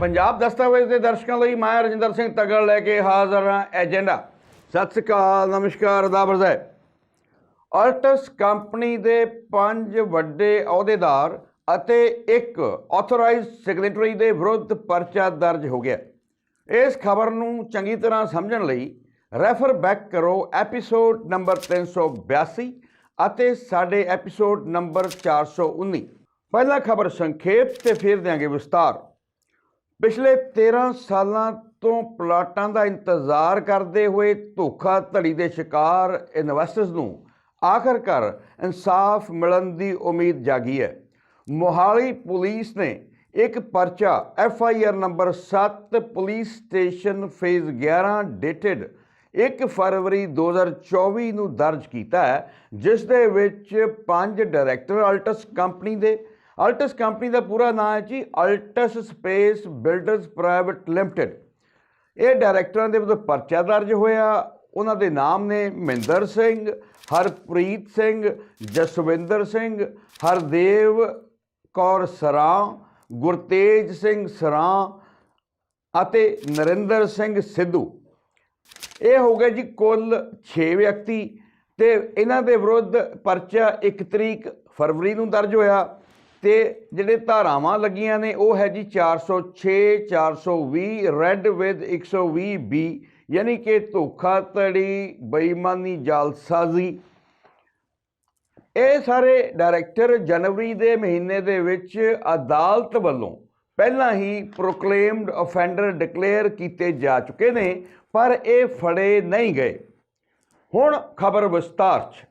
ਪੰਜਾਬ ਦਸਤਾਵੇਜ਼ ਦੇ ਦਰਸ਼ਕਾਂ ਲਈ ਮੈਂ ਰਜਿੰਦਰ ਸਿੰਘ ਤਗੜ ਲੈ ਕੇ ਹਾਜ਼ਰ ਹਾਂ ਏਜੰਡਾ। ਸਤਿ ਸ੍ਰੀ ਅਕਾਲ, ਨਮਸਕਾਰ ਅਦਾਬ ਹੈ ਅਲਟਸ ਕੰਪਨੀ ਦੇ ਪੰਜ ਵੱਡੇ ਅਹੁਦੇਦਾਰ ਅਤੇ ਇੱਕ ਆਥੋਰਾਈਜ਼ਡ ਸਿਗਨੇਟਰੀ ਦੇ ਵਿਰੁੱਧ ਪਰਚਾ ਦਰਜ ਹੋ ਗਿਆ। ਇਸ ਖਬਰ ਨੂੰ ਚੰਗੀ ਤਰ੍ਹਾਂ ਸਮਝਣ ਲਈ ਰੈਫਰ ਬੈਕ ਕਰੋ ਐਪੀਸੋਡ ਨੰਬਰ 382 ਅਤੇ ਸਾਡੇ ਐਪੀਸੋਡ ਨੰਬਰ 419 ਪਹਿਲਾ ਖਬਰ ਸੰਖੇਪ ਤੇ ਫਿਰ ਦਿਆਂਗੇ ਵਿਸਤਾਰ। ਪਿਛਲੇ 13 ਸਾਲਾਂ ਤੋਂ ਪਲਾਟਾਂ ਦਾ ਇੰਤਜ਼ਾਰ ਕਰਦੇ ਹੋਏ ਧੋਖਾ ਧੜੀ ਦੇ ਸ਼ਿਕਾਰ ਇਨਵੈਸਟਰਸ ਨੂੰ ਆਖਰਕਾਰ ਇਨਸਾਫ ਮਿਲਣ ਦੀ ਉਮੀਦ ਜਾਗੀ ਹੈ। ਮੋਹਾਲੀ ਪੁਲਿਸ ਨੇ ਇੱਕ ਪਰਚਾ F I R number 7 police station phase 11 dated 1 ਫਰਵਰੀ 2024 ਨੂੰ ਦਰਜ ਕੀਤਾ ਹੈ, ਜਿਸ ਦੇ ਵਿੱਚ ਪੰਜ ਡਾਇਰੈਕਟਰ ਅਲਟਸ ਕੰਪਨੀ ਦੇ ਅਲਟਸ ਕੰਪਨੀ ਦਾ ਪੂਰਾ ਨਾਮ ਹੈ ਜੀ Altus space builders private limited ਇਹ ਡਾਇਰੈਕਟਰਾਂ ਦੇ ਵਿਰੁੱਧ ਪਰਚਾ ਦਰਜ ਹੋਇਆ। ਉਹਨਾਂ ਦੇ ਨਾਮ ਨੇ ਮਹਿੰਦਰ ਸਿੰਘ, ਹਰਪ੍ਰੀਤ ਸਿੰਘ, ਜਸਵਿੰਦਰ ਸਿੰਘ, ਹਰਦੇਵ ਕੌਰ ਸਰਾਂ, ਗੁਰਤੇਜ ਸਿੰਘ ਸਰਾਂ ਅਤੇ ਨਰਿੰਦਰ ਸਿੰਘ ਸਿੱਧੂ। ਇਹ ਹੋ ਗਏ ਜੀ ਕੁੱਲ 6 ਵਿਅਕਤੀ ਤੇ ਇਹਨਾਂ ਦੇ ਵਿਰੁੱਧ ਪਰਚਾ 1 ਤਰੀਕ ਫਰਵਰੀ ਨੂੰ ਦਰਜ ਹੋਇਆ। ਤੇ ਜਿਹੜੇ ਧਾਰਾਵਾਂ ਲੱਗੀਆਂ ਨੇ, ਉਹ ਹੈ ਜੀ 406 420 ਰੈੱਡ ਵਿਦ 120 ਬੀ ਯਾਨੀ ਕਿ ਧੋਖਾਧੜੀ, ਬੇਈਮਾਨੀ, ਜਾਲਸਾਜ਼ੀ। ਇਹ ਸਾਰੇ ਡਾਇਰੈਕਟਰ ਜਨਵਰੀ ਦੇ ਮਹੀਨੇ ਦੇ ਵਿੱਚ ਅਦਾਲਤ ਵੱਲੋਂ ਪਹਿਲਾਂ ਹੀ ਪ੍ਰੋਕਲੇਮਡ ਅਫੈਂਡਰ ਡਿਕਲੇਅਰ ਕੀਤੇ ਜਾ ਚੁੱਕੇ ਨੇ, ਪਰ ਇਹ ਫੜੇ ਨਹੀਂ ਗਏ। ਹੁਣ ਖਬਰ ਵਿਸਤਾਰ 'ਚ।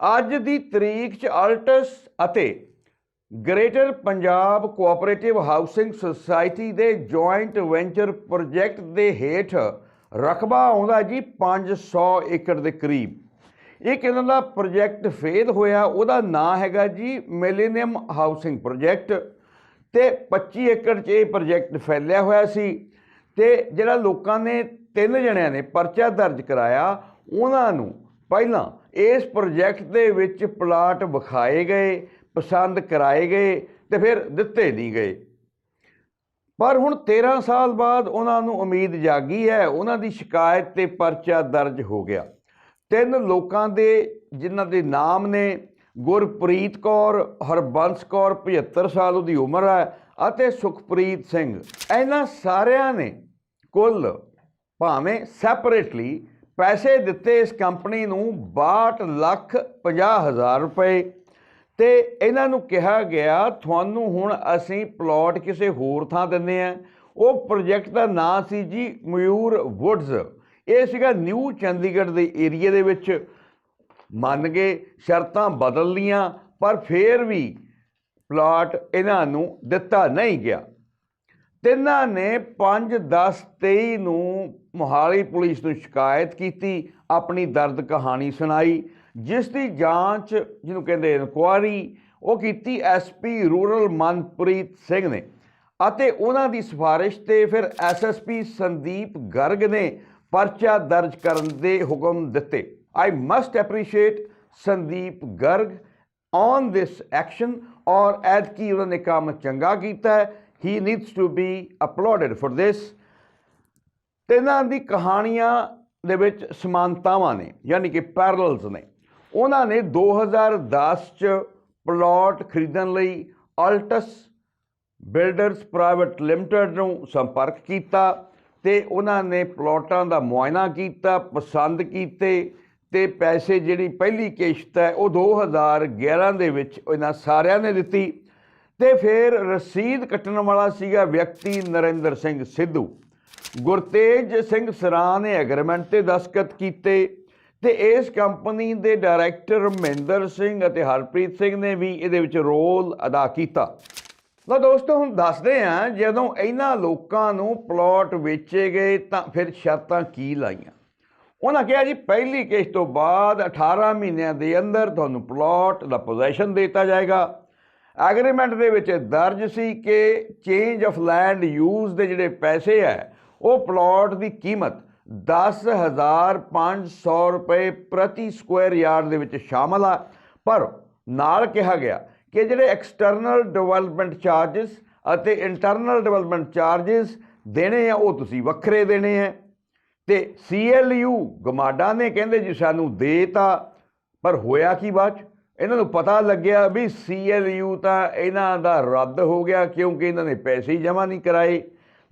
ਅੱਜ ਦੀ ਤਰੀਕ 'ਚ ਅਲਟਸ ਅਤੇ greater Punjab cooperative housing society ਦੇ ਜੁਆਇੰਟ ਵੈਂਚਰ ਪ੍ਰੋਜੈਕਟ ਦੇ ਹੇਠ ਰਕਬਾ ਆਉਂਦਾ ਜੀ 500 ਏਕੜ ਦੇ ਕਰੀਬ। ਇੱਕ ਇਹਨਾਂ ਦਾ ਪ੍ਰੋਜੈਕਟ ਫੇਲ ਹੋਇਆ, ਉਹਦਾ ਨਾਂ ਹੈਗਾ ਜੀ ਮਿਲੇਨੀਅਮ ਹਾਊਸਿੰਗ ਪ੍ਰੋਜੈਕਟ ਤੇ 25 ਏਕੜ 'ਚ ਇਹ ਪ੍ਰੋਜੈਕਟ ਫੈਲਿਆ ਹੋਇਆ ਸੀ ਤੇ ਜਿਹੜਾ ਲੋਕਾਂ ਨੇ ਤਿੰਨ ਜਣਿਆਂ ਨੇ ਪਰਚਾ ਦਰਜ ਕਰਾਇਆ, ਉਹਨਾਂ ਨੂੰ ਪਹਿਲਾਂ ਇਸ ਪ੍ਰੋਜੈਕਟ ਦੇ ਵਿੱਚ ਪਲਾਟ ਵਿਖਾਏ ਗਏ, ਪਸੰਦ ਕਰਾਏ ਗਏ ਤੇ ਫਿਰ ਦਿੱਤੇ ਨਹੀਂ ਗਏ। ਪਰ ਹੁਣ 13 ਸਾਲ ਬਾਅਦ ਉਹਨਾਂ ਨੂੰ ਉਮੀਦ ਜਾਗੀ ਹੈ, ਉਹਨਾਂ ਦੀ ਸ਼ਿਕਾਇਤ ਤੇ ਪਰਚਾ ਦਰਜ ਹੋ ਗਿਆ। ਤਿੰਨ ਲੋਕਾਂ ਦੇ, ਜਿਨ੍ਹਾਂ ਦੇ ਨਾਮ ਨੇ, ਗੁਰਪ੍ਰੀਤ ਕੌਰ, ਹਰਬੰਸ ਕੌਰ 75 ਸਾਲ ਉਹਦੀ ਉਮਰ ਹੈ ਅਤੇ ਸੁਖਪ੍ਰੀਤ ਸਿੰਘ। ਇਹਨਾਂ ਸਾਰਿਆਂ ਨੇ ਕੁੱਲ ਭਾਵੇਂ ਸੈਪਰੇਟਲੀ ਪੈਸੇ ਦਿੱਤੇ ਇਸ ਕੰਪਨੀ ਨੂੰ 62 ਲੱਖ 50 ਹਜ਼ਾਰ ਰੁਪਏ। ਤੇ ਇਹਨਾਂ ਨੂੰ ਕਿਹਾ ਗਿਆ, ਤੁਹਾਨੂੰ ਹੁਣ ਅਸੀਂ ਪਲਾਟ ਕਿਸੇ ਹੋਰ ਥਾਂ ਦਿੰਨੇ ਆ ਉਹ ਪ੍ਰੋਜੈਕਟ ਦਾ ਨਾਂ ਸੀ ਜੀ ਮਯੂਰ ਵੁੱਡਸ ਇਹ ਸੀਗਾ ਨਿਊ ਚੰਡੀਗੜ੍ਹ ਦੇ ਏਰੀਆ ਦੇ ਵਿੱਚ। ਮੰਨ ਗਏ ਸ਼ਰਤਾਂ ਬਦਲ ਲੀਆਂ, ਪਰ ਫੇਰ ਵੀ ਪਲਾਟ ਇਹਨਾਂ ਨੂੰ ਦਿੱਤਾ ਨਹੀਂ ਗਿਆ। ਤਿੰਨਾਂ ਨੇ 5 10 23 ਨੂੰ ਮੋਹਾਲੀ ਪੁਲਿਸ ਨੂੰ ਸ਼ਿਕਾਇਤ ਕੀਤੀ, ਆਪਣੀ ਦਰਦ ਕਹਾਣੀ ਸੁਣਾਈ, ਜਿਸ ਦੀ ਜਾਂਚ ਜਿਹਨੂੰ ਕਹਿੰਦੇ ਇਨਕੁਆਰੀ, ਉਹ ਕੀਤੀ ਐਸਪੀ ਰੂਰਲ ਮਨਪ੍ਰੀਤ ਸਿੰਘ ਨੇ। ਅਤੇ ਉਹਨਾਂ ਦੀ ਸਿਫਾਰਿਸ਼ ਤੇ ਫਿਰ ਐਸਐਸਪੀ ਸੰਦੀਪ ਗਰਗ ਨੇ ਪਰਚਾ ਦਰਜ ਕਰਨ ਦੇ ਹੁਕਮ ਦਿੱਤੇ। I must appreciate Sandeep Garg on this action ਔਰ ਐਡ ਕੀ ਉਹਨਾਂ ਨੇ ਕੰਮ ਚੰਗਾ ਕੀਤਾ ਹੈ। He needs to be uploaded for this ਤਿੰਨਾਂ ਦੀ ਕਹਾਣੀਆਂ ਦੇ ਵਿੱਚ ਸਮਾਨਤਾਵਾਂ ਨੇ, ਯਾਨੀ ਕਿ ਪੈਰਲਲਸ ਨੇ। ਉਹਨਾਂ ਨੇ 2010 ਚ ਪਲਾਟ ਖਰੀਦਣ ਲਈ ਆਲਟਸ ਬਿਲਡਰਸ ਪ੍ਰਾਈਵੇਟ ਲਿਮਟਿਡ ਨੂੰ ਸੰਪਰਕ ਕੀਤਾ ਤੇ ਉਹਨਾਂ ਨੇ ਪਲਾਟਾਂ ਦਾ ਮੁਆਇਨਾ ਕੀਤਾ, ਪਸੰਦ ਕੀਤੇ ਤੇ ਪੈਸੇ ਜਿਹੜੀ ਪਹਿਲੀ ਕਿਸ਼ਤ ਹੈ ਉਹ 2011 ਦੇ ਵਿੱਚ ਇਹਨਾਂ ਸਾਰਿਆਂ ਨੇ ਦਿੱਤੀ। ਤੇ ਫਿਰ ਰਸੀਦ ਕੱਟਣ ਵਾਲਾ ਸੀਗਾ ਵਿਅਕਤੀ ਨਰਿੰਦਰ ਸਿੰਘ ਸਿੱਧੂ। ਗੁਰਤੇਜ ਸਿੰਘ ਸਰਾਂ ਨੇ ਐਗਰੀਮੈਂਟ ਤੇ ਦਸਤਖਤ ਕੀਤੇ ਤੇ ਇਸ ਕੰਪਨੀ ਦੇ ਡਾਇਰੈਕਟਰ ਮਹਿੰਦਰ ਸਿੰਘ ਅਤੇ ਹਰਪ੍ਰੀਤ ਸਿੰਘ ਨੇ ਵੀ ਇਹਦੇ ਵਿੱਚ ਰੋਲ ਅਦਾ ਕੀਤਾ। ਲੋ ਦੋਸਤੋ, ਹੁਣ ਦੱਸਦੇ ਹਾਂ, ਜਦੋਂ ਇਹਨਾਂ ਲੋਕਾਂ ਨੂੰ ਪਲਾਟ ਵੇਚੇ ਗਏ ਤਾਂ ਫਿਰ ਸ਼ਰਤਾਂ ਕੀ ਲਾਈਆਂ? ਉਹਨਾਂ ਕਿਹਾ ਜੀ, ਪਹਿਲੀ ਕਿਸ਼ਤ ਤੋਂ ਬਾਅਦ 18 ਮਹੀਨਿਆਂ ਦੇ ਅੰਦਰ ਤੁਹਾਨੂੰ ਪਲਾਟ ਦਾ ਪੋਜੀਸ਼ਨ ਦਿੱਤਾ ਜਾਏਗਾ। ਐਗਰੀਮੈਂਟ ਦੇ ਵਿੱਚ ਦਰਜ ਸੀ ਕਿ ਚੇਂਜ ਆਫ ਲੈਂਡ ਯੂਜ਼ ਦੇ ਜਿਹੜੇ ਪੈਸੇ ਹੈ, ਉਹ ਪਲਾਟ ਦੀ ਕੀਮਤ 10500 ਰੁਪਏ ਪ੍ਰਤੀ ਸਕੁਅਰ ਯਾਰਡ ਦੇ ਵਿੱਚ ਸ਼ਾਮਲ ਆ। ਪਰ ਨਾਲ ਕਿਹਾ ਗਿਆ ਕਿ ਜਿਹੜੇ ਐਕਸਟਰਨਲ ਡਿਵੈਲਪਮੈਂਟ ਚਾਰजेस ਅਤੇ ਇੰਟਰਨਲ ਡਿਵੈਲਪਮੈਂਟ ਚਾਰजेस ਦੇਣੇ ਆ, ਉਹ ਤੁਸੀਂ ਵੱਖਰੇ ਦੇਣੇ ਆ। ਤੇ ਸੀਐਲਯੂ ਗਮਾਡਾ ਨੇ ਕਹਿੰਦੇ ਜੀ ਸਾਨੂੰ ਦੇਤਾ ਪਰ ਹੋਇਆ ਕੀ ਬਾਅਦ ਇਹਨਾਂ ਨੂੰ ਪਤਾ ਲੱਗਿਆ ਵੀ CLU ਤਾਂ ਇਹਨਾਂ ਦਾ ਰੱਦ ਹੋ ਗਿਆ ਕਿਉਂਕਿ ਇਹਨਾਂ ਨੇ ਪੈਸੇ ਹੀ ਜਮ੍ਹਾਂ ਨਹੀਂ ਕਰਾਏ।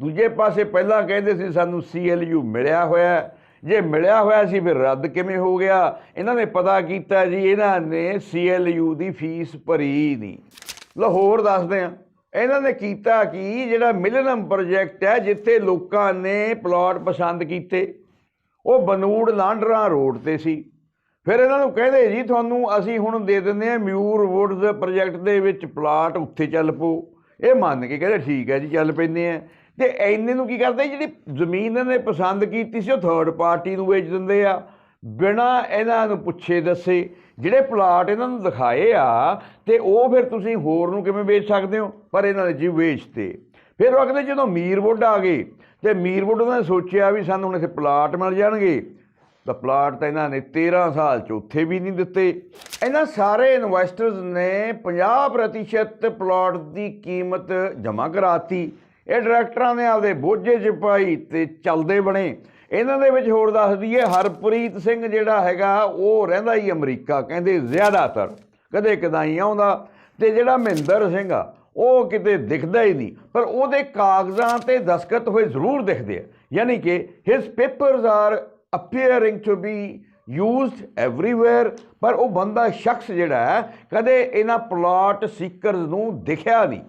ਦੂਜੇ ਪਾਸੇ ਪਹਿਲਾਂ ਕਹਿੰਦੇ ਸੀ ਸਾਨੂੰ CLU ਮਿਲਿਆ ਹੋਇਆ ਜੇ ਮਿਲਿਆ ਹੋਇਆ ਸੀ ਫਿਰ ਰੱਦ ਕਿਵੇਂ ਹੋ ਗਿਆ? ਇਹਨਾਂ ਨੇ ਪਤਾ ਕੀਤਾ ਜੀ, ਇਹਨਾਂ ਨੇ CLU ਦੀ ਫੀਸ ਭਰੀ ਨਹੀਂ। ਲਾਹੌਰ ਦੱਸਦੇ ਆ ਇਹਨਾਂ ਨੇ ਕੀਤਾ ਕਿ? ਜਿਹੜਾ ਮਿਲਨਮ ਪ੍ਰੋਜੈਕਟ ਹੈ ਜਿੱਥੇ ਲੋਕਾਂ ਨੇ ਪਲਾਟ ਪਸੰਦ ਕੀਤੇ, ਉਹ ਬਨੂੜ ਲਾਂਡਰਾ ਰੋਡ ਤੇ ਸੀ। ਫਿਰ ਇਹਨਾਂ ਨੂੰ ਕਹਿੰਦੇ ਜੀ, ਤੁਹਾਨੂੰ ਅਸੀਂ ਹੁਣ ਦੇ ਦਿੰਦੇ ਆ ਮਿਊਰ ਵੁੱਡਸ ਪ੍ਰੋਜੈਕਟ ਦੇ ਵਿੱਚ ਪਲਾਟ ਉੱਥੇ ਚੱਲ ਪੋ ਇਹ ਮੰਨ ਕੇ ਕਹਿੰਦੇ, ਠੀਕ ਹੈ ਜੀ, ਚੱਲ ਪੈਂਦੇ ਆ ਤੇ ਐਨੇ ਨੂੰ ਕੀ ਕਰਦੇ, ਜਿਹੜੀ ਜ਼ਮੀਨ ਇਹਨਾਂ ਨੇ ਪਸੰਦ ਕੀਤੀ ਸੀ, ਉਹ ਥਰਡ ਪਾਰਟੀ ਨੂੰ ਵੇਚ ਦਿੰਦੇ ਆ। ਬਿਨਾ ਇਹਨਾਂ ਨੂੰ ਪੁੱਛੇ ਦੱਸੇ, ਜਿਹੜੇ ਪਲਾਟ ਇਹਨਾਂ ਨੂੰ ਦਿਖਾਏ ਆ, ਤੇ ਉਹ ਫਿਰ ਤੁਸੀਂ ਹੋਰ ਨੂੰ ਕਿਵੇਂ ਵੇਚ ਸਕਦੇ ਹੋ? ਪਰ ਇਹਨਾਂ ਨੇ ਜੀ ਵੇਚਤੇ। ਫਿਰ ਉਹ ਕਹਿੰਦੇ ਜਦੋਂ ਮੀਰਵੁੱਡ ਆ ਗਏ, ਤੇ ਮੀਰਵੁੱਡ ਉਹਨਾਂ ਨੇ ਸੋਚਿਆ ਵੀ ਸਾਨੂੰ ਹੁਣ ਇੱਥੇ ਪਲਾਟ ਮਿਲ ਜਾਣਗੇ। ਤਾਂ ਪਲਾਟ ਤਾਂ ਇਹਨਾਂ ਨੇ 13 ਸਾਲ ਚ ਉੱਥੇ ਵੀ ਨਹੀਂ ਦਿੱਤੇ। ਇਹਨਾਂ ਸਾਰੇ ਇਨਵੈਸਟਰਸ ਨੇ 50% ਪਲਾਟ ਦੀ ਕੀਮਤ ਜਮ੍ਹਾਂ ਕਰਾਤੀ। ਇਹ ਡਾਇਰੈਕਟਰਾਂ ਨੇ ਆਪਦੇ ਬੋਝੇ 'ਚ ਪਾਈ ਤੇ ਚੱਲਦੇ ਬਣੇ। ਇਹਨਾਂ ਦੇ ਵਿੱਚ ਹੋਰ ਦੱਸ ਦਈਏ, ਹਰਪ੍ਰੀਤ ਸਿੰਘ ਜਿਹੜਾ ਹੈਗਾ, ਉਹ ਰਹਿੰਦਾ ਹੀ ਅਮਰੀਕਾ, ਕਹਿੰਦੇ ਜ਼ਿਆਦਾਤਰ ਕਦੇ ਕਦਾਈ ਆਉਂਦਾ। ਤੇ ਜਿਹੜਾ ਮਹਿੰਦਰ ਸਿੰਘ ਆ, ਉਹ ਕਿਤੇ ਦਿਖਦਾ ਹੀ ਨਹੀਂ। ਪਰ ਉਹਦੇ ਕਾਗਜ਼ਾਂ ਤੇ ਦਸਖਤ ਹੋਏ ਜ਼ਰੂਰ ਦਿਖਦੇ ਆ। ਯਾਨੀ ਕਿ his papers are appearing to be used everywhere ਪਰ ਉਹ ਬੰਦਾ ਸ਼ਖਸ ਜਿਹੜਾ ਹੈ, ਕਦੇ ਇਹਨਾਂ ਪਲਾਟ ਸੀਕਰਸ ਨੂੰ ਦਿਖਿਆ ਨਹੀਂ।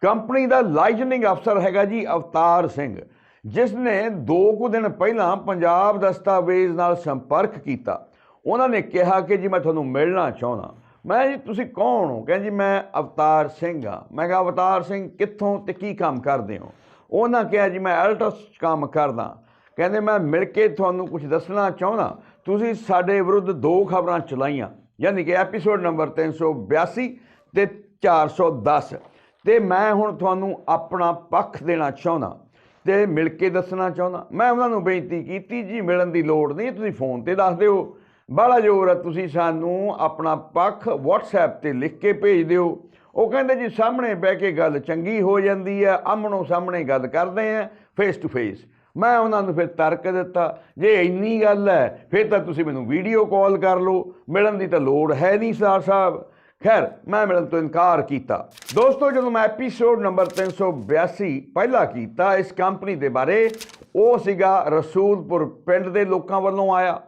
ਕੰਪਨੀ ਦਾ ਲਾਈਜਨਿੰਗ ਅਫਸਰ ਹੈਗਾ ਜੀ ਅਵਤਾਰ ਸਿੰਘ ਜਿਸ ਨੇ ਦੋ ਕੁ ਦਿਨ ਪਹਿਲਾਂ ਪੰਜਾਬ ਦਸਤਾਵੇਜ਼ ਨਾਲ ਸੰਪਰਕ ਕੀਤਾ। ਉਹਨਾਂ ਨੇ ਕਿਹਾ ਕਿ ਜੀ ਮੈਂ ਤੁਹਾਨੂੰ ਮਿਲਣਾ ਚਾਹੁੰਦਾ। ਮੈਂ ਜੀ, ਤੁਸੀਂ ਕੌਣ ਹੋ? ਕਹਿੰਦੇ ਜੀ, ਮੈਂ ਅਵਤਾਰ ਸਿੰਘ ਆ ਮੈਂ ਕਿਹਾ, ਅਵਤਾਰ ਸਿੰਘ, ਕਿੱਥੋਂ ਤੇ ਕੀ ਕੰਮ ਕਰਦੇ ਹੋ? ਉਹਨਾਂ ਕਿਹਾ ਜੀ, ਮੈਂ ਐਲਟਸ ਕੰਮ ਕਰਦਾ। ਕਹਿੰਦੇ, ਮੈਂ ਮਿਲ ਕੇ ਤੁਹਾਨੂੰ ਕੁਝ ਦੱਸਣਾ ਚਾਹੁੰਦਾ। ਤੁਸੀਂ ਸਾਡੇ ਵਿਰੁੱਧ ਦੋ ਖਬਰਾਂ ਚਲਾਈਆਂ, ਯਾਨੀ ਕਿ ਐਪੀਸੋਡ ਨੰਬਰ 382 ਤੇ 410 ਤੇ ਮੈਂ ਹੁਣ ਤੁਹਾਨੂੰ ਆਪਣਾ ਪੱਖ ਦੇਣਾ ਚਾਹੁੰਦਾ ਤੇ ਮਿਲ ਕੇ ਦੱਸਣਾ ਚਾਹੁੰਦਾ। ਮੈਂ ਉਹਨਾਂ ਨੂੰ ਬੇਨਤੀ ਕੀਤੀ, ਜੀ, ਮਿਲਣ ਦੀ ਲੋੜ ਨਹੀਂ, ਤੁਸੀਂ ਫੋਨ ਤੇ ਦੱਸ ਦਿਓ। ਬੜਾ ਜ਼ੋਰ ਹੈ, ਤੁਸੀਂ ਸਾਨੂੰ ਆਪਣਾ ਪੱਖ WhatsApp ਤੇ ਲਿਖ ਕੇ ਭੇਜ ਦਿਓ। ਉਹ ਕਹਿੰਦੇ, ਜੀ, ਸਾਹਮਣੇ ਬਹਿ ਕੇ ਗੱਲ ਚੰਗੀ ਹੋ ਜਾਂਦੀ ਹੈ ਆਮਣੋ ਸਾਹਮਣੇ ਗੱਲ ਕਰਦੇ ਆ ਫੇਸ ਟੂ ਫੇਸ ਮੈਂ ਉਹਨਾਂ ਨੂੰ ਫਿਰ ਤਰਕ ਦਿੱਤਾ, ਜੇ ਇੰਨੀ ਗੱਲ ਹੈ, ਫਿਰ ਤਾਂ ਤੁਸੀਂ ਮੈਨੂੰ ਵੀਡੀਓ ਕਾਲ ਕਰ ਲਓ, ਮਿਲਣ ਦੀ ਤਾਂ ਲੋੜ ਹੈ ਨਹੀਂ ਸਰ ਸਾਹਿਬ। ਖੈਰ, ਮੈਂ ਮਿਲਣ ਤੋਂ ਇਨਕਾਰ ਕੀਤਾ। ਦੋਸਤੋ, ਜਦੋਂ ਮੈਂ ਐਪੀਸੋਡ ਨੰਬਰ 382 ਪਹਿਲਾ ਕੀਤਾ ਇਸ ਕੰਪਨੀ ਦੇ ਬਾਰੇ, ਉਹ ਸੀਗਾ ਰਸੂਲਪੁਰ ਪਿੰਡ ਦੇ ਲੋਕਾਂ ਵੱਲੋਂ ਆਇਆ।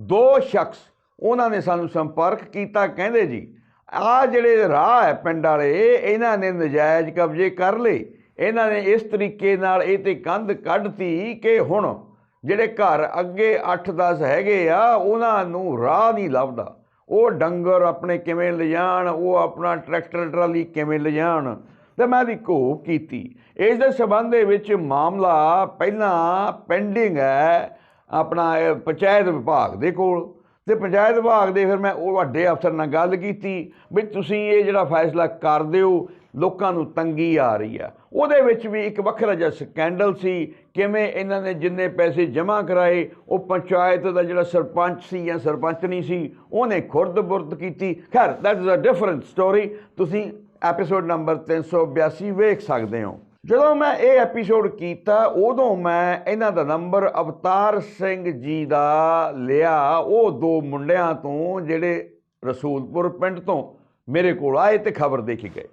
ਦੋ ਸ਼ਖਸ ਉਹਨਾਂ ਨੇ ਸਾਨੂੰ ਸੰਪਰਕ ਕੀਤਾ, ਕਹਿੰਦੇ ਜੀ, ਆਹ ਜਿਹੜੇ ਰਾਹ ਹੈ ਪਿੰਡ ਵਾਲੇ, ਇਹਨਾਂ ਨੇ ਨਜਾਇਜ਼ ਕਬਜ਼ੇ ਕਰ ਲਏ। ਇਹਨਾਂ ਨੇ ਇਸ ਤਰੀਕੇ ਨਾਲ ਇਹ ਤੇ ਕੰਧ ਕੱਢਤੀ ਕਿ ਹੁਣ ਜਿਹੜੇ ਘਰ ਅੱਗੇ 8-10 ਹੈਗੇ ਆ, ਉਹਨਾਂ ਨੂੰ ਰਾਹ ਨਹੀਂ ਲੱਭਦਾ। ਉਹ ਡੰਗਰ ਆਪਣੇ ਕਿਵੇਂ ਲਿਜਾਣ, ਉਹ ਆਪਣਾ ਟਰੈਕਟਰ ਟਰਾਲੀ ਕਿਵੇਂ ਲਿਜਾਣ। ਤੇ ਮੈਂ ਦੀ ਘੋਖ ਕੀਤੀ। ਇਸ ਦੇ ਸਬੰਧ ਦੇ ਵਿੱਚ ਮਾਮਲਾ ਪਹਿਲਾਂ ਪੈਂਡਿੰਗ ਹੈ ਆਪਣਾ ਪੰਚਾਇਤ ਵਿਭਾਗ ਦੇ ਕੋਲ। ਤੇ ਪੰਚਾਇਤ ਵਿਭਾਗ ਦੇ ਫਿਰ ਮੈਂ ਉਹ ਵੱਡੇ ਅਫਸਰ ਨਾਲ ਗੱਲ ਕੀਤੀ ਵੀ ਤੁਸੀਂ ਇਹ ਜਿਹੜਾ ਫੈਸਲਾ ਕਰ ਦਿਓ ਲੋਕਾਂ ਨੂੰ ਤੰਗੀ ਆ ਰਹੀ ਆ। ਉਹਦੇ ਵਿੱਚ ਵੀ ਇੱਕ ਵੱਖਰਾ ਜਿਹਾ ਸਕੈਂਡਲ ਸੀ, ਕਿਵੇਂ ਇਹਨਾਂ ਨੇ ਜਿੰਨੇ ਪੈਸੇ ਜਮ੍ਹਾਂ ਕਰਾਏ, ਉਹ ਪੰਚਾਇਤ ਦਾ ਜਿਹੜਾ ਸਰਪੰਚ ਸੀ ਜਾਂ ਸਰਪੰਚ ਨਹੀਂ ਸੀ, ਉਹਨੇ ਖੁਰਦ-ਬੁਰਦ ਕੀਤੀ। ਖੈਰ that is a different story ਤੁਸੀਂ ਐਪੀਸੋਡ ਨੰਬਰ 382 ਵੇਖ ਸਕਦੇ ਹੋ। ਜਦੋਂ ਮੈਂ ਇਹ ਐਪੀਸੋਡ ਕੀਤਾ, ਉਦੋਂ ਮੈਂ ਇਹਨਾਂ ਦਾ ਨੰਬਰ ਅਵਤਾਰ ਸਿੰਘ ਜੀ ਦਾ ਲਿਆ। ਉਹ ਦੋ ਮੁੰਡਿਆਂ ਤੋਂ ਜਿਹੜੇ ਰਸੂਲਪੁਰ ਪਿੰਡ ਤੋਂ ਮੇਰੇ ਕੋਲ ਆਏ ਤੇ ਖਬਰ ਦੇ ਕੇ ਗਏ।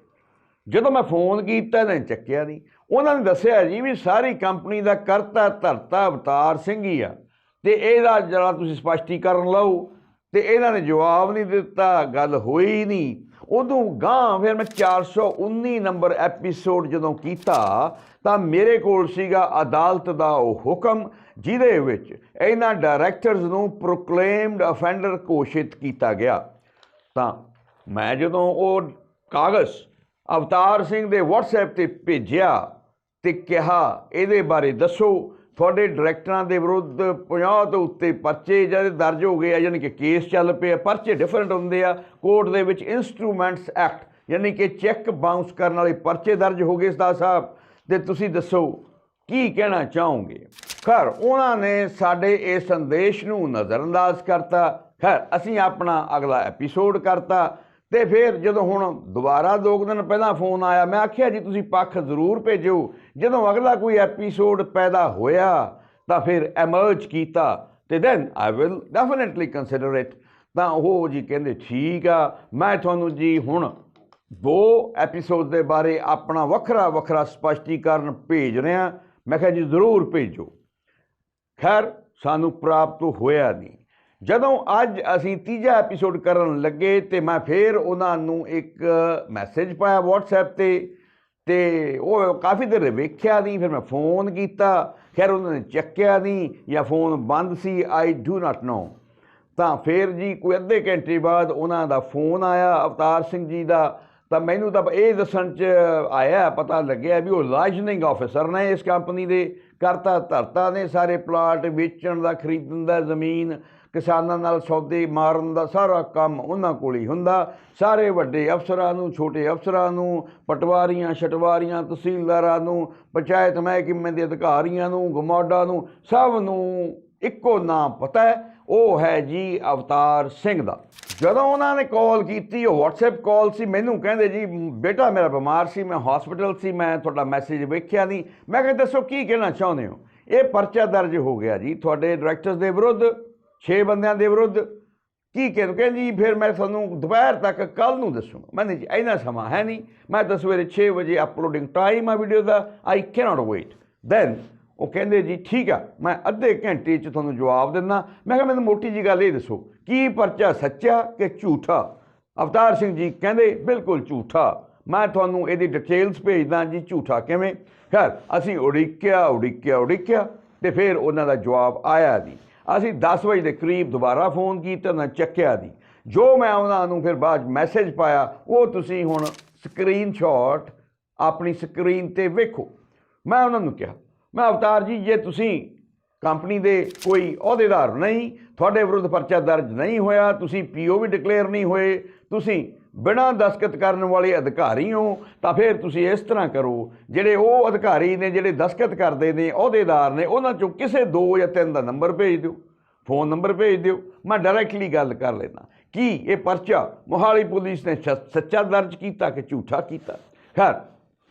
ਜਦੋਂ ਮੈਂ ਫੋਨ ਕੀਤਾ, ਇਹਨਾਂ ਨੇ ਚੱਕਿਆ ਨਹੀਂ। ਉਹਨਾਂ ਨੇ ਦੱਸਿਆ ਜੀ ਵੀ ਸਾਰੀ ਕੰਪਨੀ ਦਾ ਕਰਤਾ, ਧਰਤਾ ਅਵਤਾਰ ਸਿੰਘ ਹੀ ਆ। ਤੇ ਇਹਦਾ ਜਿਹੜਾ ਤੁਸੀਂ ਸਪਸ਼ਟੀਕਰਨ ਲਓ। ਤੇ ਇਹਨਾਂ ਨੇ ਜਵਾਬ ਨਹੀਂ ਦਿੱਤਾ, ਗੱਲ ਹੋਈ ਨਹੀਂ। ਉਦੋਂ ਗਾਂ ਫਿਰ ਮੈਂ 419 ਨੰਬਰ ਐਪੀਸੋਡ ਜਦੋਂ ਕੀਤਾ, ਤਾਂ ਮੇਰੇ ਕੋਲ ਸੀਗਾ ਅਦਾਲਤ ਦਾ ਉਹ ਹੁਕਮ, ਜਿਹਦੇ ਵਿੱਚ ਇਹਨਾਂ ਡਾਇਰੈਕਟਰਸ ਨੂੰ ਪ੍ਰੋਕਲੇਮਡ ਅਫੈਂਡਰ ਘੋਸ਼ਿਤ ਕੀਤਾ ਗਿਆ। ਤਾਂ ਮੈਂ ਜਦੋਂ ਉਹ ਕਾਗਜ਼ ਅਵਤਾਰ ਸਿੰਘ ਦੇ WhatsApp ਤੇ ਭੇਜਿਆ ਤੇ ਕਿਹਾ, ਇਹਦੇ ਬਾਰੇ ਦੱਸੋ। ਤੁਹਾਡੇ ਡਾਇਰੈਕਟਰਾਂ ਦੇ ਵਿਰੁੱਧ 50 ਤੋਂ ਉੱਤੇ ਪਰਚੇ ਜਿਹੜੇ ਦਰਜ ਹੋ ਗਏ ਆ, ਯਾਨੀ ਕਿ ਕੇਸ ਚੱਲ ਪਏ ਆ, ਪਰਚੇ ਡਿਫਰੈਂਟ ਹੁੰਦੇ ਆ। ਕੋਰਟ ਦੇ ਵਿੱਚ ਇਨਸਟਰੂਮੈਂਟਸ ਐਕਟ ਯਾਨੀ ਕਿ ਚੈੱਕ ਬਾਉਂਸ ਕਰਨ ਵਾਲੇ ਪਰਚੇ ਦਰਜ ਹੋ ਗਏ ਸਦਾ ਸਾਹਿਬ। ਤੇ ਤੁਸੀਂ ਦੱਸੋ, ਕੀ ਕਹਿਣਾ ਚਾਹੋਗੇ? ਖੈਰ, ਉਹਨਾਂ ਨੇ ਸਾਡੇ ਇਸ ਸੰਦੇਸ਼ ਨੂੰ ਨਜ਼ਰਅੰਦਾਜ਼ ਕਰਤਾ। ਖੈਰ, ਅਸੀਂ ਆਪਣਾ ਅਗਲਾ ਐਪੀਸੋਡ ਕਰਤਾ। ਤੇ ਫਿਰ ਜਦੋਂ ਹੁਣ ਦੁਬਾਰਾ ਦੋ ਕੁ ਦਿਨ ਪਹਿਲਾਂ ਫੋਨ ਆਇਆ, ਮੈਂ ਆਖਿਆ ਜੀ, ਤੁਸੀਂ ਪੱਖ ਜ਼ਰੂਰ ਭੇਜੋ ਜਦੋਂ ਅਗਲਾ ਕੋਈ ਐਪੀਸੋਡ ਪੈਦਾ ਹੋਇਆ, ਤਾਂ ਫਿਰ ਐਮਰਜ ਕੀਤਾ ਤੇ then I will definitely consider it ਤਾਂ ਉਹ ਜੀ ਕਹਿੰਦੇ, ਠੀਕ ਆ, ਮੈਂ ਤੁਹਾਨੂੰ ਜੀ ਹੁਣ ਦੋ ਐਪੀਸੋਡ ਦੇ ਬਾਰੇ ਆਪਣਾ ਵੱਖਰਾ ਵੱਖਰਾ ਸਪਸ਼ਟੀਕਰਨ ਭੇਜ ਰਿਹਾ। ਮੈਂ ਕਿਹਾ ਜੀ, ਜ਼ਰੂਰ ਭੇਜੋ। ਖੈਰ, ਸਾਨੂੰ ਪ੍ਰਾਪਤ ਹੋਇਆ ਨਹੀਂ। ਜਦੋਂ ਅੱਜ ਅਸੀਂ ਤੀਜਾ ਐਪੀਸੋਡ ਕਰਨ ਲੱਗੇ ਤੇ ਮੈਂ ਫੇਰ ਉਹਨਾਂ ਨੂੰ ਇੱਕ ਮੈਸੇਜ ਪਾਇਆ WhatsApp ਤੇ ਤੇ ਉਹ ਕਾਫੀ ਦੇਰ ਵੇਖਿਆ ਨਹੀਂ, ਫਿਰ ਮੈਂ ਫੋਨ ਕੀਤਾ, ਖੈਰ ਉਹਨਾਂ ਨੇ ਚੱਕਿਆ ਨਹੀਂ ਜਾਂ ਫੋਨ ਬੰਦ ਸੀ ਆਈ ਡੂ ਨਾਟ ਨੋ ਤਾਂ ਫੇਰ ਜੀ ਕੋਈ ਅੱਧੇ ਘੰਟੇ ਬਾਅਦ ਉਹਨਾਂ ਦਾ ਫੋਨ ਆਇਆ, ਅਵਤਾਰ ਸਿੰਘ ਜੀ ਦਾ। ਤਾਂ ਮੈਨੂੰ ਤਾਂ ਇਹ ਦੱਸਣ ਚ ਆਇਆ, ਪਤਾ ਲੱਗਿਆ ਵੀ ਉਹ ਲਾਈਜਨਿੰਗ ਆਫੀਸਰ ਨੇ ਇਸ ਕੰਪਨੀ ਦੇ, ਕਰਤਾ ਧਰਤਾ ਨੇ ਸਾਰੇ ਪਲਾਟ ਵੇਚਣ ਦਾ, ਖਰੀਦਣ ਦਾ ਜ਼ਮੀਨ ਕਿਸਾਨਾਂ ਨਾਲ ਸੌਦੇ ਮਾਰਨ ਦਾ ਸਾਰਾ ਕੰਮ ਉਹਨਾਂ ਕੋਲ ਹੀ ਹੁੰਦਾ। ਸਾਰੇ ਵੱਡੇ ਅਫਸਰਾਂ ਨੂੰ, ਛੋਟੇ ਅਫਸਰਾਂ ਨੂੰ, ਪਟਵਾਰੀਆਂ, ਛਟਵਾਰੀਆਂ, ਤਹਿਸੀਲਦਾਰਾਂ ਨੂੰ, ਪੰਚਾਇਤ ਮਹਿਕਮੇ ਦੇ ਅਧਿਕਾਰੀਆਂ ਨੂੰ, ਗਮਾਡਾ ਨੂੰ, ਸਭ ਨੂੰ ਇੱਕੋ ਨਾਮ ਪਤਾ ਹੈ। ਉਹ ਹੈ ਜੀ ਅਵਤਾਰ ਸਿੰਘ ਦਾ। ਜਦੋਂ ਉਹਨਾਂ ਨੇ ਕਾਲ ਕੀਤੀ, ਉਹ WhatsApp ਕਾਲ ਸੀ, ਮੈਨੂੰ ਕਹਿੰਦੇ ਜੀ, ਬੇਟਾ ਮੇਰਾ ਬਿਮਾਰ ਸੀ, ਮੈਂ ਹਸਪੀਟਲ ਸੀ, ਮੈਂ ਤੁਹਾਡਾ ਮੈਸੇਜ ਵੇਖਿਆ ਨਹੀਂ। ਮੈਂ ਕਿਹਾ, ਦੱਸੋ ਕੀ ਕਹਿਣਾ ਚਾਹੁੰਦੇ ਹੋ? ਇਹ ਪਰਚਾ ਦਰਜ ਹੋ ਗਿਆ ਜੀ। ਤੁਹਾਡੇ ਡਾਇਰੈਕਟਰਸ ਦੇ ਵਿਰੁੱਧ 6 ਬੰਦਿਆਂ ਦੇ ਵਿਰੁੱਧ ਕੀ ਕਹਿੰਦੇ ਕਹਿੰਦੇ ਜੀ, ਫਿਰ ਮੈਂ ਤੁਹਾਨੂੰ ਦੁਪਹਿਰ ਤੱਕ ਕੱਲ ਨੂੰ ਦੱਸੂਗਾ ਮੈਂ ਨਹੀਂ ਜੀ ਇੰਨਾ ਸਮਾਂ ਹੈ ਨਹੀਂ। ਮੈਂ ਤਾਂ ਸਵੇਰੇ 6 ਵਜੇ ਅਪਲੋਡਿੰਗ ਟਾਈਮ ਆ ਵੀਡੀਓ ਦਾ। ਆਈ ਕੈਨੋਟ ਵੇਟ ਦੈਨ ਉਹ ਕਹਿੰਦੇ ਜੀ, ਠੀਕ ਆ, ਮੈਂ ਅੱਧੇ ਘੰਟੇ 'ਚ ਤੁਹਾਨੂੰ ਜਵਾਬ ਦਿੰਦਾ ਮੈਂ ਕਿਹਾ, ਮੈਨੂੰ ਮੋਟੀ ਜੀ ਗੱਲ ਇਹ ਦੱਸੋ। ਕੀ ਪਰਚਾ ਸੱਚਾ ਕਿ ਝੂਠਾ? ਅਵਤਾਰ ਸਿੰਘ ਜੀ ਕਹਿੰਦੇ, ਬਿਲਕੁਲ ਝੂਠਾ। ਮੈਂ ਤੁਹਾਨੂੰ ਇਹਦੀ ਡਿਟੇਲਸ ਭੇਜਦਾ ਜੀ, ਝੂਠਾ ਕਿਵੇਂ? ਖੈਰ, ਅਸੀਂ ਉਡੀਕਿਆ ਉਡੀਕਿਆ ਉਡੀਕਿਆ ਤੇ ਫਿਰ ਉਹਨਾਂ ਦਾ ਜਵਾਬ ਆਇਆ ਨਹੀਂ। ਅਸੀਂ 10 ਵਜੇ ਦੇ ਕਰੀਬ ਦੁਬਾਰਾ ਫੋਨ ਕੀਤਾ, ਨਾ ਚੱਕਿਆ ਦੀ ਜੋ ਮੈਂ ਉਹਨਾਂ ਨੂੰ ਫਿਰ ਬਾਅਦ ਮੈਸੇਜ ਪਾਇਆ, ਉਹ ਤੁਸੀਂ ਹੁਣ ਸਕਰੀਨਸ਼ਾਟ ਆਪਣੀ ਸਕਰੀਨ ਤੇ ਵੇਖੋ। ਮੈਂ ਉਹਨਾਂ ਨੂੰ ਕਿਹਾ, ਮੈਂ ਅਵਤਾਰ ਜੀ, ਜੇ ਤੁਸੀਂ ਕੰਪਨੀ ਦੇ ਕੋਈ ਅਹੁਦੇਦਾਰ ਨਹੀਂ, ਤੁਹਾਡੇ ਵਿਰੁੱਧ ਪਰਚਾ ਦਰਜ ਨਹੀਂ ਹੋਇਆ, ਤੁਸੀਂ ਪੀਓ ਵੀ ਡਿਕਲੇਅਰ ਨਹੀਂ ਹੋਏ, ਤੁਸੀਂ ਬਿਨਾਂ ਦਸਖਤ ਕਰਨ ਵਾਲੇ ਅਧਿਕਾਰੀ ਹੋ, ਤਾਂ ਫਿਰ ਤੁਸੀਂ ਇਸ ਤਰ੍ਹਾਂ ਕਰੋ, ਜਿਹੜੇ ਉਹ ਅਧਿਕਾਰੀ ਨੇ, ਜਿਹੜੇ ਦਸਖਤ ਕਰਦੇ ਨੇ, ਅਹੁਦੇਦਾਰ ਨੇ, ਉਹਨਾਂ ਚੋਂ ਕਿਸੇ ਦੋ ਜਾਂ ਤਿੰਨ ਦਾ ਨੰਬਰ ਭੇਜ ਦਿਓ, ਫੋਨ ਨੰਬਰ ਭੇਜ ਦਿਓ, ਮੈਂ ਡਾਇਰੈਕਟਲੀ ਗੱਲ ਕਰ ਲੈਣਾ ਕੀ ਇਹ ਪਰਚਾ ਮੋਹਾਲੀ ਪੁਲਿਸ ਨੇ ਸ- ਸੱਚਾ ਦਰਜ ਕੀਤਾ ਕਿ ਝੂਠਾ ਕੀਤਾ? ਖੈਰ,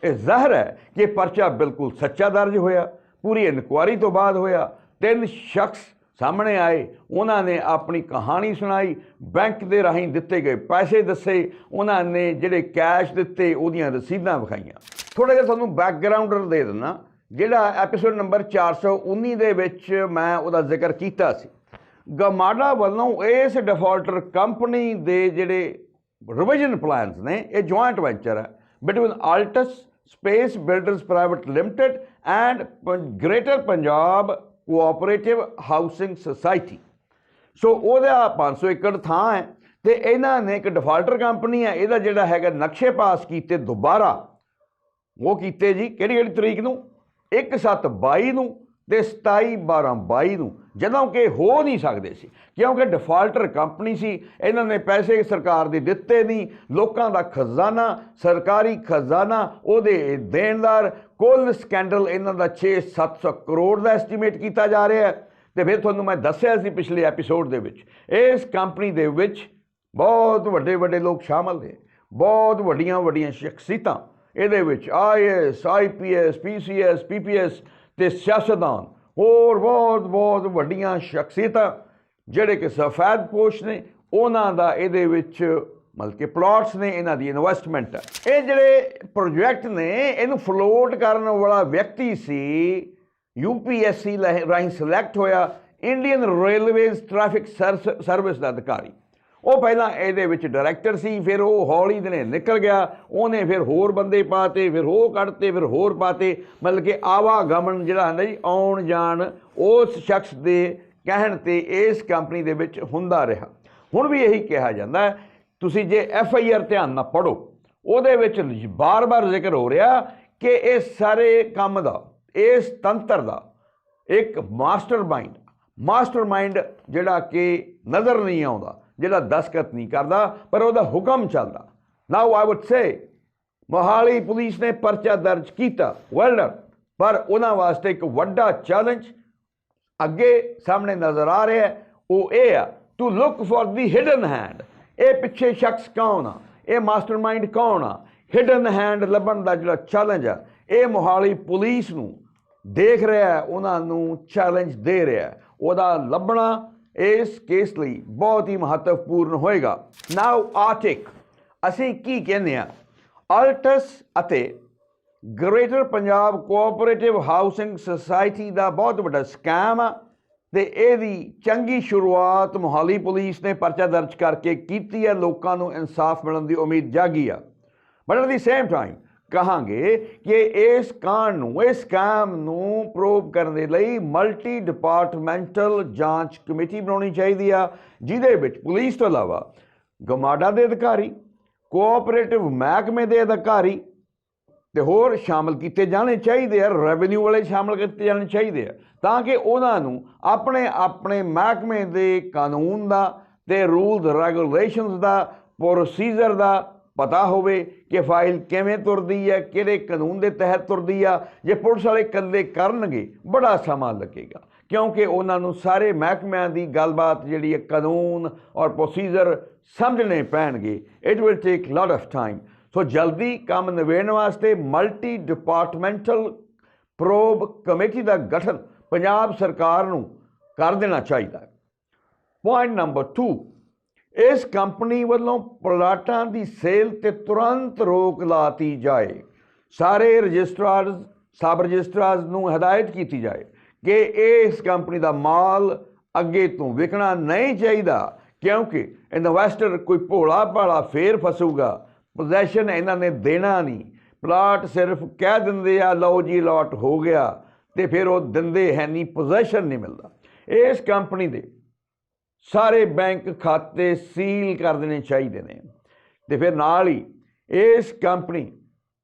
ਇਹ ਜ਼ਾਹਰ ਹੈ ਕਿ ਪਰਚਾ ਬਿਲਕੁਲ ਸੱਚਾ ਦਰਜ ਹੋਇਆ, ਪੂਰੀ ਇਨਕੁਆਰੀ ਤੋਂ ਬਾਅਦ ਹੋਇਆ, ਤਿੰਨ ਸ਼ਖਸ ਸਾਹਮਣੇ ਆਏ, ਉਹਨਾਂ ਨੇ ਆਪਣੀ ਕਹਾਣੀ ਸੁਣਾਈ, ਬੈਂਕ ਦੇ ਰਾਹੀਂ ਦਿੱਤੇ ਗਏ ਪੈਸੇ ਦੱਸੇ, ਉਹਨਾਂ ਨੇ ਜਿਹੜੇ ਕੈਸ਼ ਦਿੱਤੇ, ਉਹਦੀਆਂ ਰਸੀਦਾਂ ਵਿਖਾਈਆਂ। ਥੋੜਾ ਜਿਹਾ ਤੁਹਾਨੂੰ ਬੈਕਗ੍ਰਾਉਂਡਰ ਦੇ ਦਿੰਦਾ, ਜਿਹੜਾ ਐਪੀਸੋਡ ਨੰਬਰ 419 ਦੇ ਵਿੱਚ ਮੈਂ ਉਹਦਾ ਜ਼ਿਕਰ ਕੀਤਾ ਸੀ। ਗਮਾਡਾ ਵੱਲੋਂ ਇਸ ਡਿਫਾਲਟਰ ਕੰਪਨੀ ਦੇ ਜਿਹੜੇ ਰਿਵੀਜ਼ਨ ਪਲਾਨਸ ਨੇ, ਇਹ ਜੁਆਇੰਟ ਵੈਂਚਰ ਹੈ between Altus space builders private limited and greater Punjab cooperative housing society so ਉਹਦਾ 500 ਏਕੜ ਥਾਂ ਹੈ ਤੇ ਇਹਨਾਂ ਨੇ ਇੱਕ ਡਿਫਾਲਟਰ ਕੰਪਨੀ ਹੈ, ਇਹਦਾ ਜਿਹੜਾ ਹੈਗਾ ਨਕਸ਼ੇ ਪਾਸ ਕੀਤੇ ਦੁਬਾਰਾ। ਉਹ ਕੀਤੇ ਜੀ ਕਿਹੜੀ ਕਿਹੜੀ ਤਰੀਕ ਨੂੰ? 1722 ਨੂੰ ਤੇ 27/12/22 ਨੂੰ, ਜਦੋਂ ਕਿ ਹੋ ਨਹੀਂ ਸਕਦੇ ਸੀ, ਕਿਉਂਕਿ ਡਿਫਾਲਟਰ ਕੰਪਨੀ ਸੀ, ਇਹਨਾਂ ਨੇ ਪੈਸੇ ਸਰਕਾਰ ਦੇ ਦਿੱਤੇ ਨਹੀਂ, ਲੋਕਾਂ ਦਾ ਖਜ਼ਾਨਾ, ਸਰਕਾਰੀ ਖਜ਼ਾਨਾ ਉਹਦੇ ਦੇਣਦਾਰ ਕੁੱਲ ਸਕੈਂਡਲ ਇਹਨਾਂ ਦਾ 6-700 ਕਰੋੜ ਦਾ ਐਸਟੀਮੇਟ ਕੀਤਾ ਜਾ ਰਿਹਾ ਹੈ। ਤੇ ਫਿਰ ਤੁਹਾਨੂੰ ਮੈਂ ਦੱਸਿਆ ਸੀ ਪਿਛਲੇ ਐਪੀਸੋਡ ਦੇ ਵਿੱਚ, ਇਸ ਕੰਪਨੀ ਦੇ ਵਿੱਚ ਬਹੁਤ ਵੱਡੇ ਵੱਡੇ ਲੋਕ ਸ਼ਾਮਲ ਨੇ, ਬਹੁਤ ਵੱਡੀਆਂ ਵੱਡੀਆਂ ਸ਼ਖਸੀਅਤਾਂ। ਇਹਦੇ ਵਿੱਚ ਆਈਐਸ ਆਈਪੀਐਸ ਪੀਸੀਐਸ ਪੀਪੀਐਸ ਤੇ ਸਿਆਸਤਦਾਨ, ਹੋਰ ਬਹੁਤ ਬਹੁਤ ਵੱਡੀਆਂ ਸ਼ਖਸੀਅਤਾਂ, ਜਿਹੜੇ ਕਿ ਸਫੈਦ ਪੋਸ਼ ਨੇ, ਉਹਨਾਂ ਦਾ ਇਹਦੇ ਵਿੱਚ ਮਤਲਬ ਕਿ ਪਲਾਟਸ ਨੇ ਇਹਨਾਂ ਦੀ ਇਨਵੈਸਟਮੈਂਟ ਇਹ ਜਿਹੜੇ ਪ੍ਰੋਜੈਕਟ ਨੇ, ਇਹਨੂੰ ਫਲੋਟ ਕਰਨ ਵਾਲਾ ਵਿਅਕਤੀ ਸੀ ਯੂਪੀਐਸਸੀ ਰਾਹੀਂ ਸਿਲੈਕਟ ਹੋਇਆ ਇੰਡੀਅਨ ਰੇਲਵੇਜ਼ ਟ੍ਰੈਫਿਕ ਸਰਵਿਸ ਦਾ ਅਧਿਕਾਰੀ। ਉਹ ਪਹਿਲਾਂ ਇਹਦੇ ਵਿੱਚ ਡਾਇਰੈਕਟਰ ਸੀ, ਫਿਰ ਉਹ ਹੌਲੀ ਦਿਨੇ ਨਿਕਲ ਗਿਆ, ਉਹਨੇ ਫਿਰ ਹੋਰ ਬੰਦੇ ਪਾਤੇ, ਫਿਰ ਉਹ ਕੱਢਤੇ, ਫਿਰ ਹੋਰ ਪਾਤੇ। ਮਤਲਬ ਕਿ ਆਵਾਗਮਨ ਜਿਹੜਾ ਹੁੰਦਾ ਜੀ, ਆਉਣ ਜਾਣ, ਉਸ ਸ਼ਖਸ ਦੇ ਕਹਿਣ ਤੇ ਇਸ ਕੰਪਨੀ ਦੇ ਵਿੱਚ ਹੁੰਦਾ ਰਿਹਾ। ਹੁਣ ਵੀ ਇਹੀ ਕਿਹਾ ਜਾਂਦਾ ਹੈ ਤੁਸੀਂ ਜੇ ਐਫ ਆਈ ਆਰ ਧਿਆਨ ਨਾਲ ਪੜੋ ਉਹਦੇ ਵਿੱਚ ਬਾਰ-ਬਾਰ ਜ਼ਿਕਰ ਹੋ ਰਿਹਾ ਕਿ ਇਹ ਸਾਰੇ ਕੰਮ ਦਾ ਇਸ ਤੰਤਰ ਦਾ ਇੱਕ ਮਾਸਟਰਮਾਈਂਡ ਮਾਸਟਰਮਾਈਂਡ ਜਿਹੜਾ ਕਿ ਨਜ਼ਰ ਨਹੀਂ ਆਉਂਦਾ, ਜਿਹੜਾ ਦਸਖਤ ਨਹੀਂ ਕਰਦਾ, ਪਰ ਉਹਦਾ ਹੁਕਮ ਚੱਲਦਾ। Now I would say Mohali police ਨੇ ਪਰਚਾ ਦਰਜ ਕੀਤਾ ਵੈਲ ਪਰ ਉਹਨਾਂ ਵਾਸਤੇ ਇੱਕ ਵੱਡਾ ਚੈਲੰਜ ਅੱਗੇ ਸਾਹਮਣੇ ਨਜ਼ਰ ਆ ਰਿਹਾ, ਉਹ ਇਹ ਆ to look for the hidden hand ਇਹ ਪਿੱਛੇ ਸ਼ਖਸ ਕੌਣ ਆ? ਇਹ ਮਾਸਟਰਮਾਈਂਡ ਕੌਣ ਆ? ਹਿਡਨ ਹੈਂਡ ਲੱਭਣ ਦਾ ਜਿਹੜਾ ਚੈਲੰਜ ਆ, ਇਹ ਮੋਹਾਲੀ ਪੁਲਿਸ ਨੂੰ ਦੇਖ ਰਿਹਾ ਉਹਨਾਂ ਨੂੰ ਚੈਲੰਜ ਦੇ ਰਿਹਾ ਉਹਦਾ ਲੱਭਣਾ ਇਸ ਕੇਸ ਲਈ ਬਹੁਤ ਹੀ ਮਹੱਤਵਪੂਰਨ ਹੋਏਗਾ। ਨਾਓ ਆਰਟਿਕ ਅਸੀਂ ਕੀ ਕਹਿੰਦੇ ਆ ਆਲਟਸ ਅਤੇ greater Punjab cooperative housing society ਦਾ ਬਹੁਤ ਵੱਡਾ ਸਕੈਮ ਆ। ਤੇ ਇਹਦੀ ਚੰਗੀ ਸ਼ੁਰੂਆਤ ਮੋਹਾਲੀ ਪੁਲਿਸ ਨੇ ਪਰਚਾ ਦਰਜ ਕਰਕੇ ਕੀਤੀ ਹੈ। ਲੋਕਾਂ ਨੂੰ ਇਨਸਾਫ ਮਿਲਣ ਦੀ ਉਮੀਦ ਜਾਗੀ ਆ। But at the same time ਕਹਾਂਗੇ ਕਿ ਇਸ ਕਾਂਡ ਨੂੰ, ਇਸ ਸਕੈਮ ਨੂੰ ਪ੍ਰੋਬ ਕਰਨ ਦੇ ਲਈ ਮਲਟੀ ਡਿਪਾਰਟਮੈਂਟਲ ਜਾਂਚ ਕਮੇਟੀ ਬਣਾਉਣੀ ਚਾਹੀਦੀ ਆ, ਜਿਹਦੇ ਵਿੱਚ ਪੁਲਿਸ ਤੋਂ ਇਲਾਵਾ ਗਮਾਡਾ ਦੇ ਅਧਿਕਾਰੀ ਕੋਆਪਰੇਟਿਵ ਮਹਿਕਮੇ ਦੇ ਅਧਿਕਾਰੀ ਤੇ ਹੋਰ ਸ਼ਾਮਲ ਕੀਤੇ ਜਾਣੇ ਚਾਹੀਦੇ ਆ ਰੈਵਨਿਊ ਵਾਲੇ ਸ਼ਾਮਲ ਕੀਤੇ ਜਾਣੇ ਚਾਹੀਦੇ ਆ। ਤਾਂ ਕਿ ਉਹਨਾਂ ਨੂੰ ਆਪਣੇ ਆਪਣੇ ਮਹਿਕਮੇ ਦੇ ਕਾਨੂੰਨ ਦਾ ਤੇ ਰੂਲਸ ਰੈਗੂਲੇਸ਼ਨਸ ਦਾ ਪ੍ਰੋਸੀਜਰ ਦਾ ਪਤਾ ਹੋਵੇ ਕਿ ਫਾਈਲ ਕਿਵੇਂ ਤੁਰਦੀ ਹੈ, ਕਿਹੜੇ ਕਾਨੂੰਨ ਦੇ ਤਹਿਤ ਤੁਰਦੀ ਆ। ਜੇ ਪੁਲਿਸ ਵਾਲੇ ਇਕੱਲੇ ਕਰਨਗੇ, ਬੜਾ ਸਮਾਂ ਲੱਗੇਗਾ। ਕਿਉਂਕਿ ਉਹਨਾਂ ਨੂੰ ਸਾਰੇ ਮਹਿਕਮਿਆਂ ਦੀ ਗੱਲਬਾਤ ਜਿਹੜੀ ਹੈ, ਕਾਨੂੰਨ ਔਰ ਪ੍ਰੋਸੀਜਰ ਸਮਝਣੇ ਪੈਣਗੇ। It will take lot of time so ਜਲਦੀ ਕੰਮ ਨਿਬੇੜਨ ਵਾਸਤੇ ਮਲਟੀ ਡਿਪਾਰਟਮੈਂਟਲ ਪ੍ਰੋਬ ਕਮੇਟੀ ਦਾ ਗਠਨ ਪੰਜਾਬ ਸਰਕਾਰ ਨੂੰ ਕਰ ਦੇਣਾ ਚਾਹੀਦਾ ਹੈ। ਪੁਆਇੰਟ ਨੰਬਰ 2 ਇਸ ਕੰਪਨੀ ਵੱਲੋਂ ਪਲਾਟਾਂ ਦੀ ਸੇਲ ਤੇ ਤੁਰੰਤ ਰੋਕ ਲਾਤੀ ਜਾਏ। ਸਾਰੇ ਰਜਿਸਟਰਾਰ ਸਬ ਰਜਿਸਟਰਾਰ ਨੂੰ ਹਦਾਇਤ ਕੀਤੀ ਜਾਏ ਕਿ ਇਸ ਕੰਪਨੀ ਦਾ ਮਾਲ ਅੱਗੇ ਤੋਂ ਵਿਕਣਾ ਨਹੀਂ ਚਾਹੀਦਾ, ਕਿਉਂਕਿ ਇਨਵੈਸਟਰ ਕੋਈ ਭੋਲਾ ਭਾਲਾ ਫੇਰ ਫਸੂਗਾ। ਪੋਜੈਸ਼ਨ ਇਹਨਾਂ ਨੇ ਦੇਣਾ ਨਹੀਂ। ਪਲਾਟ ਸਿਰਫ ਕਹਿ ਦਿੰਦੇ ਆ, ਲਓ ਜੀ ਲਾਟ ਹੋ ਗਿਆ। ਤੇ ਫਿਰ ਉਹ ਦਿੰਦੇ ਹੈ ਨਹੀਂ ਪੋਜੈਸ਼ਨ ਨਹੀਂ ਮਿਲਦਾ। ਇਸ ਕੰਪਨੀ ਦੇ ਸਾਰੇ ਬੈਂਕ ਖਾਤੇ ਸੀਲ ਕਰ ਦੇਣੇ ਚਾਹੀਦੇ ਨੇ। ਤੇ ਫਿਰ ਨਾਲ ਹੀ ਇਸ ਕੰਪਨੀ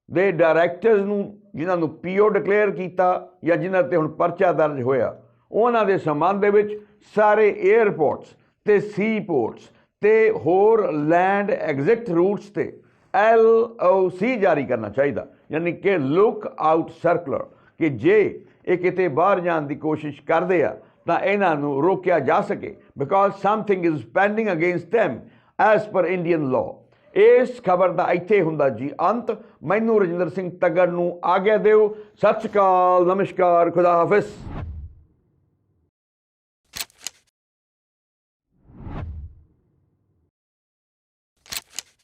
ਦੇ ਡਾਇਰੈਕਟਰਸ ਨੂੰ, ਜਿਨ੍ਹਾਂ ਨੂੰ ਪੀਓ ਡਿਕਲੇਅਰ ਕੀਤਾ ਜਾਂ ਜਿਨ੍ਹਾਂ ਤੇ ਹੁਣ ਪਰਚਾ ਦਰਜ ਹੋਇਆ, ਉਹਨਾਂ ਦੇ ਸੰਬੰਧ ਦੇ ਵਿੱਚ ਸਾਰੇ 에ਅਰਪੋਰਟਸ ਤੇ ਸੀ ਪੋਰਟਸ ਤੇ ਹੋਰ ਲੈਂਡ ਐਗਜ਼ਿਟ ਰੂਟਸ ਤੇ ਐੱਲ ਓ ਸੀ ਜਾਰੀ ਕਰਨਾ ਚਾਹੀਦਾ। ਯਾਨੀ ਕਿ ਲੁੱਕ ਆਊਟ ਸਰਕੂਲਰ ਕਿ ਜੇ ਇਹ ਕਿਤੇ ਬਾਹਰ ਜਾਣ ਦੀ ਕੋਸ਼ਿਸ਼ ਕਰਦੇ ਆ, ਤਾਂ ਇਹਨਾਂ ਨੂੰ ਰੋਕਿਆ ਜਾ ਸਕੇ because something is pending against them as per Indian law ਇਸ ਖਬਰ ਦਾ ਇੱਥੇ ਹੁੰਦਾ ਜੀ ਅੰਤ। ਮੈਨੂੰ ਰਜਿੰਦਰ ਸਿੰਘ ਤੱਗੜ ਨੂੰ ਆਗਿਆ ਦਿਓ। ਸਤਿ ਸ਼੍ਰੀ ਅਕਾਲ, ਨਮਸਕਾਰ, ਖੁਦਾ ਹਾਫਿਜ਼।